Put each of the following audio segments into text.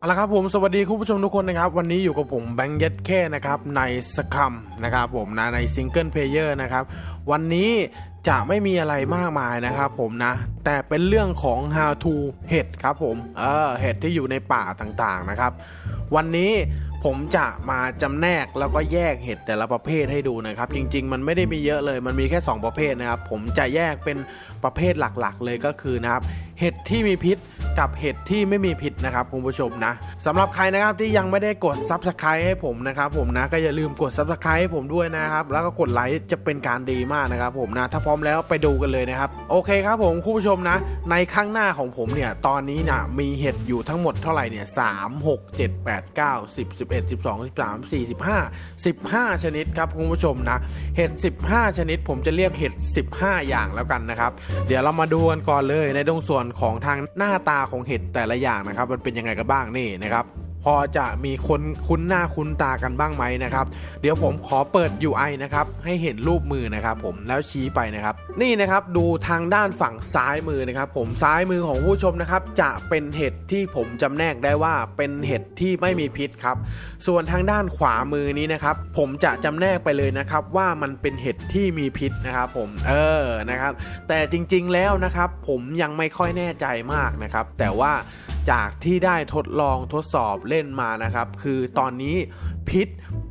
เอาละครับผมสวัสดีคุณผู้ชมทุกคนนะครับวันนี้อยู่กับผมแบงค์เย็ดแค่นะครับในสคัมนะครับผมนะในซิงเกิลเพลเยอร์นะครับวันนี้จะไม่มีอะไรมากมายนะครับผมนะ แต่เป็นเรื่องของ how to เห็ดครับผมเออเห็ดที่อยู่ในป่าต่างๆนะครับ วันนี้ผมจะมาจำแนกแล้วก็แยกเห็ดแต่ละประเภทให้ดูนะครับ จริง ๆ มันไม่ได้มีเยอะเลยมันมีแค่ 2 ประเภทนะครับ ผมจะแยกเป็น ประเภทหลักๆ เลยก็คือนะครับเห็ดที่มีพิษกับเห็ดที่ไม่มีพิษนะครับคุณผู้ชมนะสำหรับใครนะครับที่ยังไม่ได้กด Subscribe ให้ผมนะครับผมนะก็อย่าลืมกด Subscribe ให้ผมด้วยนะครับแล้วก็กดไลค์จะเป็นการดีมากนะครับผมนะถ้าพร้อมแล้วไปดูกันเลยนะครับโอเคครับผมคุณผู้ชมนะ ในข้างหน้าของผมเนี่ยตอนนี้นะมีเห็ดอยู่ทั้งหมดเท่าไหร่เนี่ยสามหกเจ็ดแปดเก้าสิบสิบเอ็ดสิบสองสิบสามสี่สิบห้าสิบห้าชนิดครับคุณผู้ชมนะเห็ดสิบห้าชนิดผมจะเรียกเห็ดสิบห้าอย่างแล้วกันนะครับเดี๋ยวเรามาดูกันก่อนเลยในตรงส่วนของทางหน้าตาของเห็ดแต่ละอย่างนะครับ มันเป็นยังไงกันบ้างนี่นะครับ พอจะมีคนคุ้นหน้าคุ้นตากันบ้างไหมนะครับ เดี๋ยวผมขอเปิด UI นะครับ ให้เห็นรูปมือนะครับ ผมแล้วชี้ไปนะครับ นี่นะครับดูทางด้านฝั่งซ้ายมือนะครับ ผมซ้ายมือของผู้ชมนะครับ จะเป็นเห็ดที่ผมจำแนกได้ว่าเป็นเห็ดที่ไม่มีพิษครับ ส่วนทางด้านขวามือนี้นะครับ ผมจะจำแนกไปเลยนะครับ ว่ามันเป็นเห็ดที่มีพิษนะครับ ผมเออนะครับ แต่จริงๆแล้วนะครับ ผมยังไม่ค่อยแน่ใจมากนะครับ แต่ว่า จากที่ได้ทดลองทดสอบเล่นมานะครับ คือตอนนี้พิษ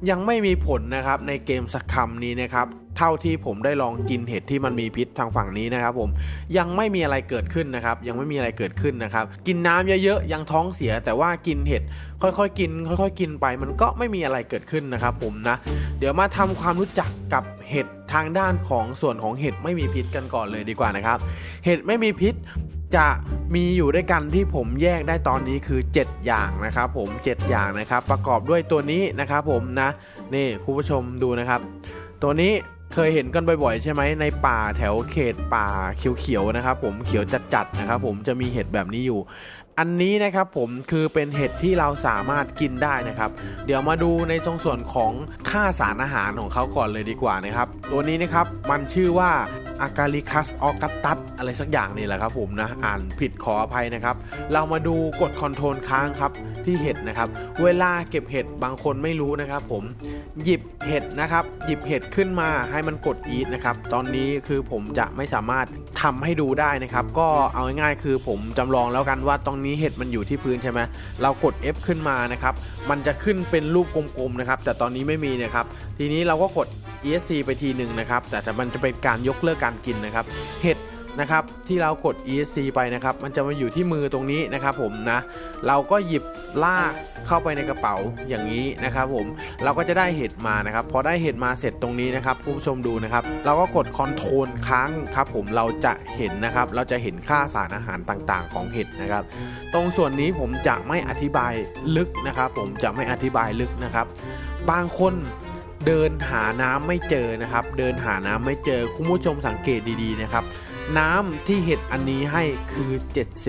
ยังไม่มีผลนะครับในเกมสักคำนี้นะครับเท่าที่ผมได้ลองกินเห็ดที่มันมีพิษทางฝั่งนี้นะครับ ผมยังไม่มีอะไรเกิดขึ้นนะครับ ยังไม่มีอะไรเกิดขึ้นนะครับ กินน้ำเยอะๆยังท้องเสีย แต่ว่ากินเห็ดค่อยๆกิน ค่อย ๆ กินไป มันก็ไม่มีอะไรเกิดขึ้นนะครับ ผมนะ เดี๋ยวมาทำความรู้จักกับเห็ดทางด้านของส่วนของเห็ดไม่มีพิษกันก่อนเลยดีกว่านะครับ เห็ดไม่มีพิษ จะมีอยู่ด้วยกันที่ผมแยกได้ตอนนี้คือ 7 อย่างนะครับ ผม 7 อย่างนะครับ ประกอบด้วยตัวนี้นะครับ ผมนะนี่คุณผู้ชมดูนะครับ ตัวนี้เคยเห็นกันบ่อยๆ ใช่ไหมในป่าแถวเขตป่าเขียวๆนะครับ ผมเขียวจัดๆนะครับ ผมจะมีเห็ดแบบนี้อยู่ อันนี้นะครับผมคือเป็นเห็ดที่เราสามารถกินได้นะครับ เดี๋ยวมาดูในตรงส่วนของค่าสารอาหารของเขาก่อนเลยดีกว่านะครับ ตัวนี้นะครับมันชื่อว่าอากาลิคัสออกัตตัสอะไรสักอย่างนี่แหละครับผมนะอ่านผิดขออภัยนะครับ เรามาดูกดคอนโทรลค้างครับที่เห็ดนะครับ เวลาเก็บเห็ดบางคนไม่รู้นะครับ ผมหยิบเห็ดนะครับ หยิบเห็ดขึ้นมาให้มันกดอีทนะครับ ตอนนี้คือผมจะไม่สามารถทำให้ดูได้นะครับ ก็เอาง่ายๆคือผมจำลองแล้วกันว่าตรงนี้เห็ดมันอยู่ที่พื้นใช่ไหมเรากด F ขึ้นมานะครับ มันจะขึ้นเป็นรูปกลมๆนะครับ แต่ตอนนี้ไม่มีนะครับ ทีนี้เราก็กด ESC ไปทีหนึ่งนะครับ แต่แต่มันจะเป็นการยกเลิกการกินนะครับ เห็ด นะครับที่เรากด ESC ไปนะครับ มันจะมาอยู่ที่มือตรงนี้นะครับผมนะเราก็หยิบลากเข้าไปในกระเป๋าอย่างนี้นะครับผมเราก็จะได้เห็ดมานะครับ พอได้เห็ดมาเสร็จตรงนี้นะครับผู้ชมดูนะครับ เราก็กดคอนโทรลค้างครับผมเราจะเห็นนะครับ เราจะเห็นค่าสารอาหารต่างๆ ของเห็ดนะครับ ตรงส่วนนี้ผมจะไม่อธิบายลึกนะครับ ผมจะไม่อธิบายลึกนะครับ บางคนเดินหาน้ำไม่เจอนะครับ เดินหาน้ำไม่เจอคุณผู้ชมสังเกตดีๆนะครับ น้ำที่เห็ดอันนี้ให้คือ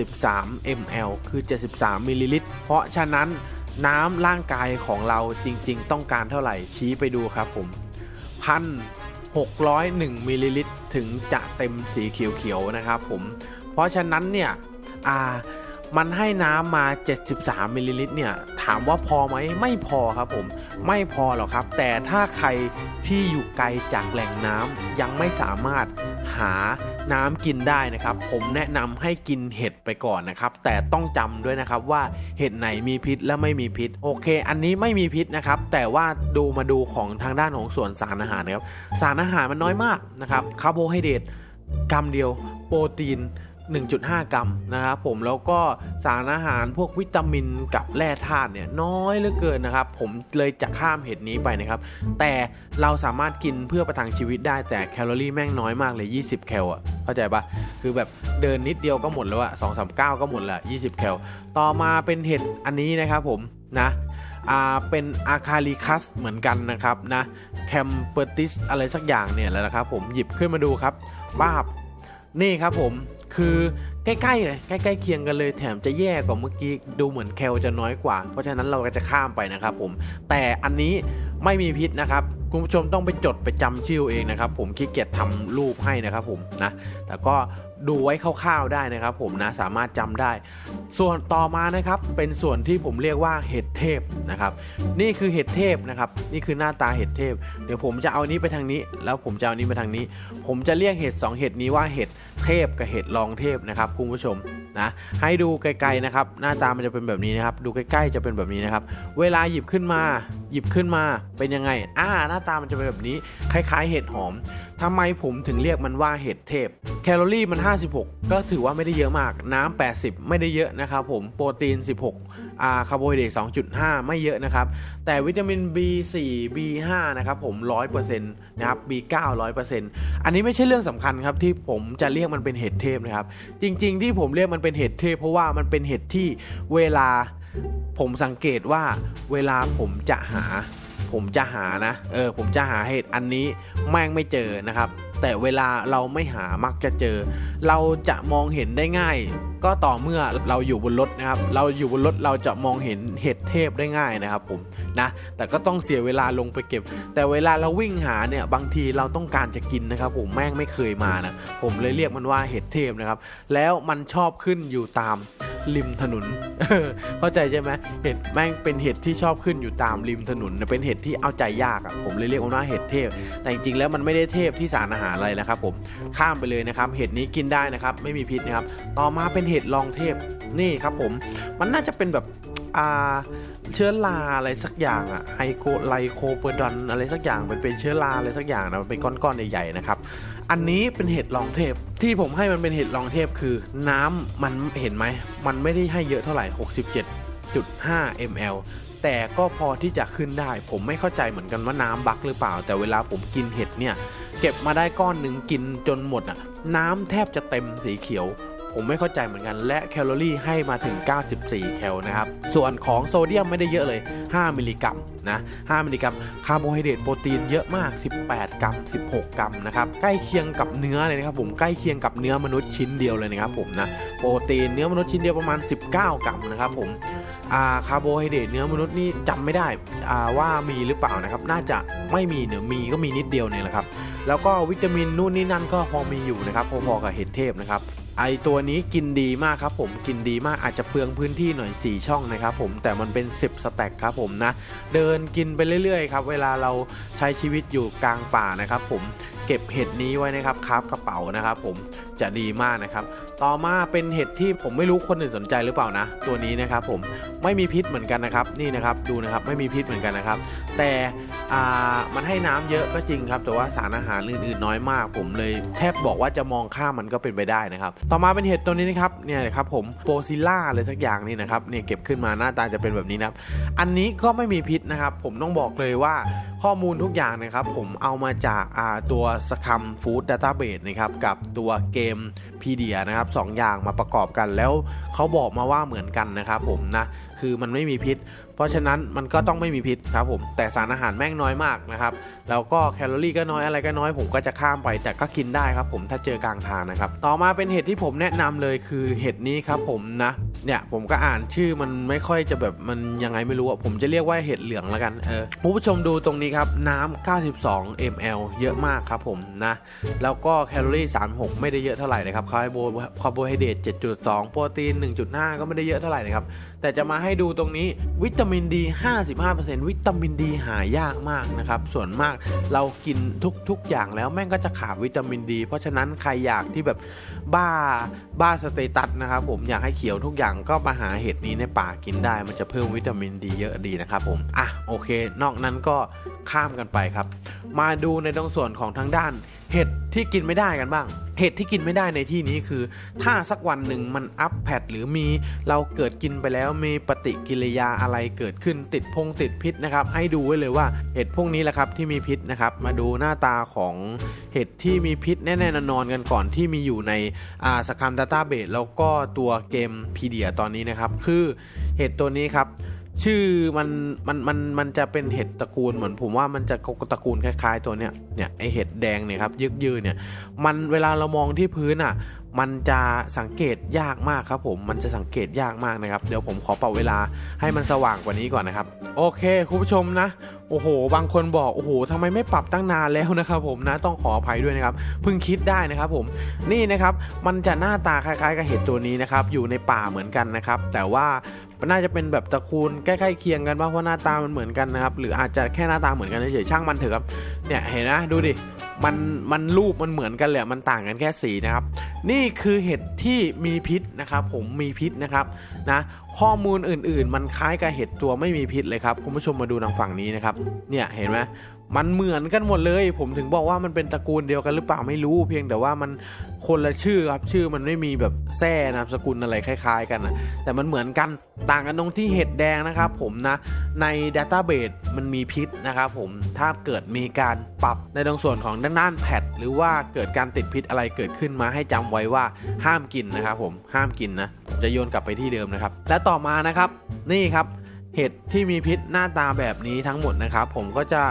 73 ml คือ 73มิลลิลิตรเพราะฉะนั้นน้ำร่างกายของเราจริง ๆ ต้องการเท่าไหร่ชี้ไปดูครับผมพัน601มิลลิลิตรถึงจะเต็มสีเขียวๆนะครับผมเพราะฉะนั้นเนี่ยอ่ามันให้น้ำมา 73มิลลิลิตรเนี่ยถามว่าพอไหมไม่พอครับผมไม่พอหรอกครับ แต่ถ้าใครที่อยู่ไกลจากแหล่งน้ำยังไม่สามารถหา น้ำกินได้นะครับ ผมแนะนำให้กินเห็ดไปก่อนนะครับ แต่ต้องจำด้วยนะครับว่าเห็ดไหนมีพิษและไม่มีพิษ โอเค อันนี้ไม่มีพิษนะครับ แต่ว่าดูมาดูของทางด้านของส่วนสารอาหารนะครับ สารอาหารมันน้อยมากนะครับคาร์โบไฮเดรตกรัมเดียว โปรตีน1.5 กรัมนะครับผมแล้วก็สารอาหารพวกวิตามินกับแร่ธาตุเนี่ยน้อยเหลือเกินนะครับ ผมเลยจะข้ามเห็ดนี้ไปนะครับ แต่เราสามารถกินเพื่อประทังชีวิตได้แต่แคลอรี่แม่งน้อยมากเลย 20 แคลอะ เข้าใจปะคือแบบเดินนิดเดียวก็หมดแล้วอะ2 3 9ก็หมดละ20แคลต่อมาเป็นเห็ดอันนี้นะครับผมนะอ่าเป็นอาคาลิคัสเหมือนกันนะครับนะแคมเปอร์ติสอะไรสักอย่างเนี่ยแหละนะครับผมหยิบขึ้นมาดูครับบ้าบนี่ครับผมคือใกล้ๆเลยใกล้ๆเคียงกันเลยแถมจะแย่กว่าเมื่อกี้ดูเหมือนแคลจะน้อยกว่า เพราะฉะนั้นเราก็จะข้ามไปนะครับผมแต่อันนี้ ไม่มีพิษนะครับคุณผู้ชมต้องไปจดไปจำชื่อเองนะครับ ผมขี้เกียจทำรูปให้นะครับผมนะแต่ก็ดูไว้คร่าวๆได้นะครับ ผมนะสามารถจำได้ ส่วนต่อมานะครับเป็นส่วนที่ผมเรียกว่าเห็ดเทพนะครับ นี่คือเห็ดเทพนะครับ นี่คือหน้าตาเห็ดเทพ เดี๋ยวผมจะเอานี้ไปทางนี้ แล้วผมจะเอานี้ไปทางนี้ ผมจะเรียกเห็ดสองเห็ดนี้ว่าเห็ดเทพกับเห็ดรองเทพนะครับคุณผู้ชมนะให้ดูไกลๆนะครับ หน้าตามันจะเป็นแบบนี้นะครับ ดูใกล้ๆจะเป็นแบบนี้นะครับ เวลาหยิบขึ้นมา หยิบขึ้นมาเป็นยังไงอ่าหน้าตามันจะเป็นแบบนี้ คล้ายๆ เห็ดหอมทำไมผมถึงเรียกมันว่าเห็ดเทพ แคลอรี่มัน 56 ก็ถือว่าไม่ได้เยอะมาก น้ำ80 ไม่ได้เยอะนะครับผมโปรตีน 16อ่าคาร์โบไฮเดรต2.5 ไม่เยอะนะครับ แต่วิตามิน B4 B5 นะครับผม100% นะครับ B9 100%อันนี้ไม่ใช่เรื่องสำคัญครับที่ผมจะเรียกมันเป็นเห็ดเทพนะครับ จริง ๆ ที่ผมเรียกมันเป็นเห็ดเทพ เพราะว่ามันเป็นเห็ดที่เวลาผมสังเกตว่าเวลาผมจะหา ผมจะหานะ เออ ผมจะหาเห็ดอันนี้แม่งไม่เจอนะครับ แต่เวลาเราไม่หามักจะเจอ เราจะมองเห็นได้ง่าย ก็ต่อเมื่อเราอยู่บนรถนะครับ เราอยู่บนรถเราจะมองเห็นเห็ดเทพได้ง่ายนะครับผมนะ แต่ก็ต้องเสียเวลาลงไปเก็บ แต่เวลาเราวิ่งหาเนี่ยบางทีเราต้องการจะกินนะครับผมแม่งไม่เคยมานะ ผมเลยเรียกมันว่าเห็ดเทพนะครับ แล้วมันชอบขึ้นอยู่ตามริมถนน เข้าใจใช่ไหมเห็ดแม่งเป็นเห็ดที่ชอบขึ้นอยู่ตามริมถนน เป็นเห็ดที่เอาใจยากอะผมเลยเรียกว่าเห็ดเทพ แต่จริงๆแล้วมันไม่ได้เทพที่สารอาหารอะไรนะครับผม ข้ามไปเลยนะครับ เห็ดนี้กินได้นะครับ ไม่มีพิษนะครับ ต่อมาเป็นเห็ดรองเทพนี่ครับผม มันน่าจะเป็นแบบอ่าเชื้อราอะไรสักอย่างอะไฮโคไลโคเปอร์ดอนอะไรสักอย่างมันเป็นเชื้อราอะไรสักอย่างนะมันเป็นก้อนๆใหญ่ๆนะครับ อันนี้เป็นเห็ดรองเทพที่ผมให้มันเป็นเห็ดรองเทพคือน้ำมันเห็นไหม มันไม่ได้ให้เยอะเท่าไหร่ 67.5 ml แต่ก็พอที่จะขึ้นได้ ผมไม่เข้าใจเหมือนกันว่าน้ำบักหรือเปล่า แต่เวลาผมกินเห็ดเนี่ย เก็บมาได้ก้อนหนึ่งกินจนหมดอะน้ำแทบจะเต็มสีเขียว ผมไม่เข้าใจเหมือนกันและแคลอรี่ให้มาถึง 94 แคลนะครับ ส่วนของโซเดียมไม่ได้เยอะเลย 5 มิลลิกรัมนะ 5 มิลลิกรัม คาร์โบไฮเดรตโปรตีนเยอะมาก 18 กรัม 16 กรัมนะครับ ใกล้เคียงกับเนื้อเลยนะครับผม ใกล้เคียงกับเนื้อมนุษย์ชิ้นเดียวเลยนะครับผมนะ โปรตีนเนื้อมนุษย์ชิ้นเดียวประมาณ 19 กรัมนะครับผมาคาร์โบไฮเดรตเนื้อมนุษย์นี่จำไม่ได้ว่ามีหรือเปล่านะครับ น่าจะไม่มีเนื้อมีก็มีนิดเดียวเนี่ยแหละครับ แล้วก็วิตามินนู่นนี่นั่นก็พอมีอยู่นะครับพอๆกับเห็ดเทพนะครับ ไอตัวนี้กินดีมากครับผมกินดีมากอาจจะเปลืองพื้นที่หน่อย 4 ช่องนะครับผมแต่มันเป็น 10 สแต็กครับผมนะ เดินกินไปเรื่อยๆครับเวลาเราใช้ชีวิตอยู่กลางป่านะครับผม ก็บเห็ดนี้ไว้นะครับคาบกระเป๋านะครับ ผมจะดีมากนะครับ ต่อมาเป็นเห็ดที่ผมไม่รู้คนอื่นสนใจหรือเปล่านะ ตัวนี้นะครับผมไม่มีพิษเหมือนกันนะครับ นี่นะครับดูนะครับไม่มีพิษเหมือนกันนะครับ แต่อ่ามันให้น้ำเยอะก็จริงครับ แต่ว่าสารอาหารอื่นๆน้อยมาก ผมเลยแทบบอกว่าจะมองข้ามมันก็เป็นไปได้นะครับ ต่อมาเป็นเห็ดตัวนี้นะครับเนี่ยนะครับผมโปซิล่าอะไรสักอย่างนี่นะครับเนี่ยเก็บขึ้นมาหน้าตาจะเป็นแบบนี้นะครับอันนี้ก็ไม่มีพิษนะครับ ผมต้องบอกเลยว่า ข้อมูลทุกอย่างนะครับผมเอามาจากตัวสคัมฟู้ดดัตต้าเบสนะครับกับตัวเกมพีเดียนะครับสองอย่างมาประกอบกันแล้วเขาบอกมาว่าเหมือนกันนะครับผมนะคือมันไม่มีพิษ เพราะฉะนั้นมันก็ต้องไม่มีพิษครับผมแต่สารอาหารแม่งน้อยมากนะครับแล้วก็แคลอรี่ก็น้อยอะไรก็น้อยผมก็จะข้ามไปแต่ก็กินได้ครับผมถ้าเจอกลางทางนะครับต่อมาเป็นเห็ดที่ผมแนะนำเลยคือเห็ดนี้ครับผมนะ เนี่ยผมก็อ่านชื่อมันไม่ค่อยจะแบบมันยังไงไม่รู้อะผมจะเรียกว่าเห็ดเหลืองแล้วกันเออผู้ชมดูตรงนี้ครับน้ำ92 ml เยอะมากครับผมนะแล้วก็แคลอรี่ 36 ไม่ได้เยอะเท่าไหร่นะครับคาร์โบคาร์โบไฮเดรต7.2 โปรตีน 1.5 ก็ไม่ได้เยอะเท่าไหร่นะครับแต่จะมาให้ดูตรงนี้วิตามินดี 55%วิตามินดีหายากมากนะครับส่วนมากเรากินทุกๆอย่างแล้วแม่งก็จะขาดวิตามินดี เพราะฉะนั้นใครอยากที่แบบบ้าบ้าสเตตัสนะครับผมอยากให้เขียวทุกอย่างก็มาหาเห็ดนี้ในป่ากินได้ มันจะเพิ่มวิตามินดีเยอะดีนะครับผมอะโอเค นอกนั้นก็ข้ามกันไปครับ มาดูในตรงส่วนของทางด้าน เห็ดที่กินไม่ได้กันบ้าง เห็ดที่กินไม่ได้ในที่นี้คือ ถ้าสักวันหนึ่งมันอัพแพดหรือมีเราเกิดกินไปแล้วมีปฏิกิริยาอะไรเกิดขึ้นติดพงติดพิษนะครับ ให้ดูไว้เลยว่าเห็ดพวกนี้แหละครับที่มีพิษนะครับมาดูหน้าตาของเห็ดที่มีพิษแน่ๆนอนกันก่อนที่มีอยู่ในอ่าสคัมดัตต้าเบสแล้วก็ตัวเกมพีเดียตอนนี้นะครับ คือเห็ดตัวนี้ครับ ชื่อมันมันมันมันจะเป็นเห็ดตระกูลเหมือนผมว่ามันจะตระกูลคล้าย ๆ ตัวเนี้ยเนี่ยไอเห็ดแดงเนี่ยครับยึกยือเนี่ยมันเวลาเรามองที่พื้นอะ มันจะสังเกตยากมากครับผมมันจะสังเกตยากมากนะครับ เดี๋ยวผมขอเปรับเวลาให้มันสว่างกว่านี้ก่อนนะครับ โอเคคุณผู้ชมนะโอ้โห บางคนบอก โอ้โหทำไมไม่ปรับตั้งนานแล้วนะครับผมนะ ต้องขออภัยด้วยนะครับ เพิ่งคิดได้นะครับผม นี่นะครับ มันจะหน้าตาคล้ายๆกับเห็ดตัวนี้นะครับ อยู่ในป่าเหมือนกันนะครับ แต่ว่า น่าจะเป็นแบบตระกูลใกล้ๆเคียงกันบ้างเพราะหน้าตามันเหมือนกันนะครับ หรืออาจจะแค่หน้าตาเหมือนกันเฉยๆช่างมันเถอะครับ เนี่ยเห็นนะดูดิมันมันรูปมันเหมือนกันแหละมันต่างกันแค่สีนะครับ นี่คือเห็ดที่มีพิษนะครับผมมีพิษนะครับนะข้อมูลอื่นๆ มันคล้ายกับเห็ดตัวไม่มีพิษเลยครับคุณผู้ชมมาดูทางฝั่งนี้นะครับเนี่ยเห็นไหม มันเหมือนกันหมดเลย ผมถึงบอกว่ามันเป็นตระกูลเดียวกันหรือเปล่าไม่รู้ เพียงแต่ว่ามันคนละชื่อครับชื่อมันไม่มีแบบแท่นามสกุลอะไรคล้ายๆ กันนะแต่มันเหมือนกันต่างกันตรงที่เห็ดแดงนะครับผมนะใน Database มันมีพิษนะครับผมถ้าเกิดมีการปรับในตรงส่วนของด้านด้านแพทหรือว่าเกิดการติดพิษอะไรเกิดขึ้นมาให้จำไว้ว่าห้ามกินนะครับผมห้ามกินนะจะโยนกลับไปที่เดิมนะครับ และต่อมานะครับนี่ครับเห็ดที่มีพิษหน้าตาแบบนี้ทั้งหมดนะครับ ผมก็จะ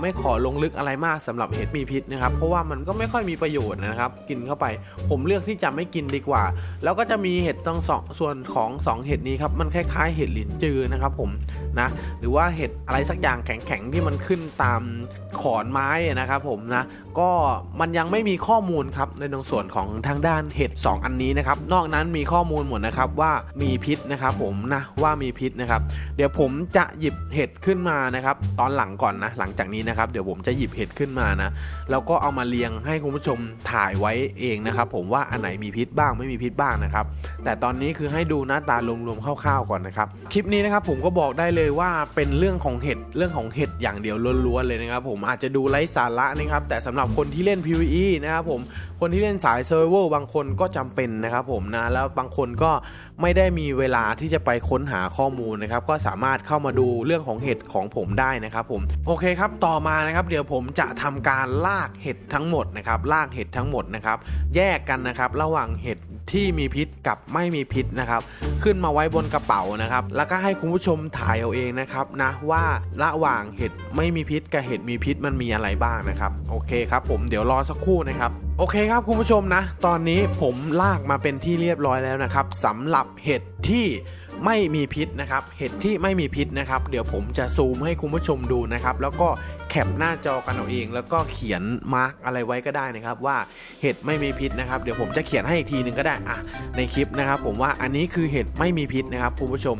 ไม่ขอลงลึกอะไรมากสำหรับเห็ดมีพิษนะครับ เพราะว่ามันก็ไม่ค่อยมีประโยชน์นะครับ กินเข้าไป ผมเลือกที่จะไม่กินดีกว่า แล้วก็จะมีเห็ดทั้งสองส่วนของสองเห็ดนี้ครับ มันคล้ายๆ เห็ดหลินจือนะครับ ผมนะ หรือว่าเห็ดอะไรสักอย่างแข็งๆที่มันขึ้นตามขอนไม้นะครับ ผมนะ ก็มันยังไม่มีข้อมูลครับในตรงส่วนของทางด้านเห็ด2 อันนี้นะครับ นอกนั้นมีข้อมูลหมดนะครับว่ามีพิษนะครับ ผมนะว่ามีพิษนะครับ เดี๋ยวผมจะหยิบเห็ดขึ้นมานะครับ ตอนหลังก่อนนะหลังจากนี้นะครับ เดี๋ยวผมจะหยิบเห็ดขึ้นมานะ แล้วก็เอามาเรียงให้คุณผู้ชมถ่ายไว้เองนะครับ ผมว่าอันไหนมีพิษบ้างไม่มีพิษบ้างนะครับ แต่ตอนนี้คือให้ดูหน้าตารวมๆคร่าวๆก่อนนะครับ คลิปนี้นะครับผมก็บอกได้เลยว่าเป็นเรื่องของเห็ดเรื่องของเห็ดอย่างเดียวล้วนๆเลยนะครับ ผมอาจจะดูไร้สาระนะครับ แต่สำหรับคนที่เล่น PVE นะครับผมคนที่เล่นสาย Survival บางคนก็จำเป็นนะครับผมนะแล้วบางคนก็ ไม่ได้มีเวลาที่จะไปค้นหาข้อมูลนะครับ ก็สามารถเข้ามาดูเรื่องของเห็ดของผมได้นะครับผมโอเคครับต่อมานะครับ เดี๋ยวผมจะทำการลากเห็ดทั้งหมดนะครับลากเห็ดทั้งหมดนะครับ แยกกันนะครับ ระหว่างเห็ด ที่มีพิษกับไม่มีพิษนะครับ ขึ้นมาไว้บนกระเป๋านะครับ แล้วก็ให้คุณผู้ชมถ่ายเอาเองนะครับนะว่าระหว่างเห็ดไม่มีพิษกับเห็ดมีพิษมันมีอะไรบ้างนะครับ โอเคครับ ผมเดี๋ยวรอสักครู่นะครับโอเคครับคุณผู้ชมนะ ตอนนี้ผมลากมาเป็นที่เรียบร้อยแล้วนะครับสำหรับเห็ดที่ไม่มีพิษนะครับ เห็ดที่ไม่มีพิษนะครับ เดี๋ยวผมจะซูมให้คุณผู้ชมดูนะครับ แล้วก็แคปหน้าจอกันเอาเอง แล้วก็เขียนมาร์กอะไรไว้ก็ได้นะครับ ว่าเห็ดไม่มีพิษนะครับเดี๋ยวผมจะเขียนให้อีกทีหนึงก็ได้อะในคลิปนะครับ ผมว่าอันนี้คือเห็ดไม่มีพิษนะครับคุณผู้ชม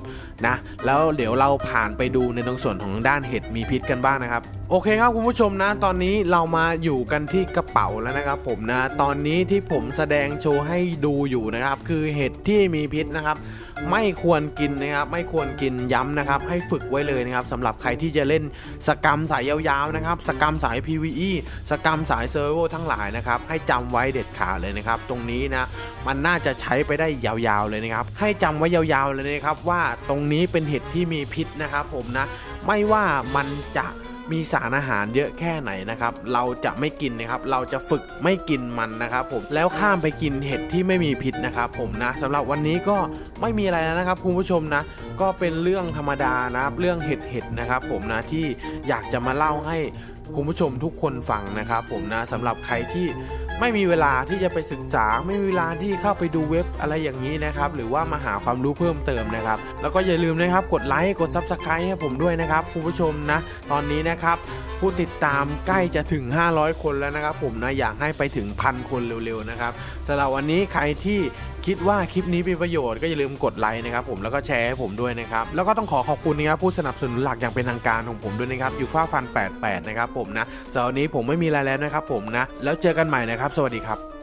นะ แล้วเดี๋ยวเราผ่านไปดูในตรงส่วนของด้านเห็ดมีพิษกันบ้างนะครับโอเคครับคุณผู้ชมนะ ตอนนี้เรามาอยู่กันที่กระเป๋าแล้วนะครับ ผมนะ ตอนนี้ที่ผมแสดงโชว์ให้ดูอยู่นะครับ คือเห็ดที่มีพิษนะครับ ไม่ควรกินนะครับ ไม่ควรกินย้ำนะครับ ให้ฝึกไว้เลยนะครับสำหรับใครที่จะเล่นสกรรมสายยาวๆนะครับสกรรมสาย PVE สกรรมสายเซอร์โวทั้งหลายนะครับให้จำไว้เด็ดขาดเลยนะครับ ตรงนี้นะมันน่าจะใช้ไปได้ยาวๆเลยนะครับ ให้จำไว้ยาวๆเลยนะครับว่าตรงนี้เป็นเห็ดที่มีพิษนะครับผมนะไม่ว่ามันจะ มีสารอาหารเยอะแค่ไหนนะครับ เราจะไม่กินนะครับ เราจะฝึกไม่กินมันนะครับผม แล้วข้ามไปกินเห็ดที่ไม่มีพิษนะครับผมนะสำหรับวันนี้ก็ไม่มีอะไรแล้วนะครับคุณผู้ชมนะ ก็เป็นเรื่องธรรมดานะครับ เรื่องเห็ดเห็ดนะครับผมนะที่อยากจะมาเล่าให้คุณผู้ชมทุกคนฟังนะครับผมนะสำหรับใครที่ ไม่มีเวลาที่จะไปศึกษา ไม่มีเวลาที่เข้าไปดูเว็บอะไรอย่างนี้นะครับ หรือว่ามาหาความรู้เพิ่มเติมนะครับ แล้วก็อย่าลืมนะครับกดไลค์กด Subscribe ให้ผมด้วยนะครับคุณผู้ชมนะ ตอนนี้นะครับผู้ติดตามใกล้จะถึง 500 คนแล้วนะครับ ผมนะอยากให้ไปถึงพันคนเร็วๆนะครับสำหรับวันนี้ใครที่ คิดว่าคลิปนี้มีประโยชน์ก็อย่าลืมกดไลค์นะครับผมแล้วก็แชร์ให้ผมด้วยนะครับแล้วก็ต้องขอขอบคุณนะครับผู้สนับสนุนหลักอย่างเป็นทางการของผมด้วยนะครับยูฟ่าฟัน88นะครับผมนะสำหรับวันนี้ผมไม่มีอะไรแล้วนะครับผมนะแล้วเจอกันใหม่นะครับ สวัสดีครับ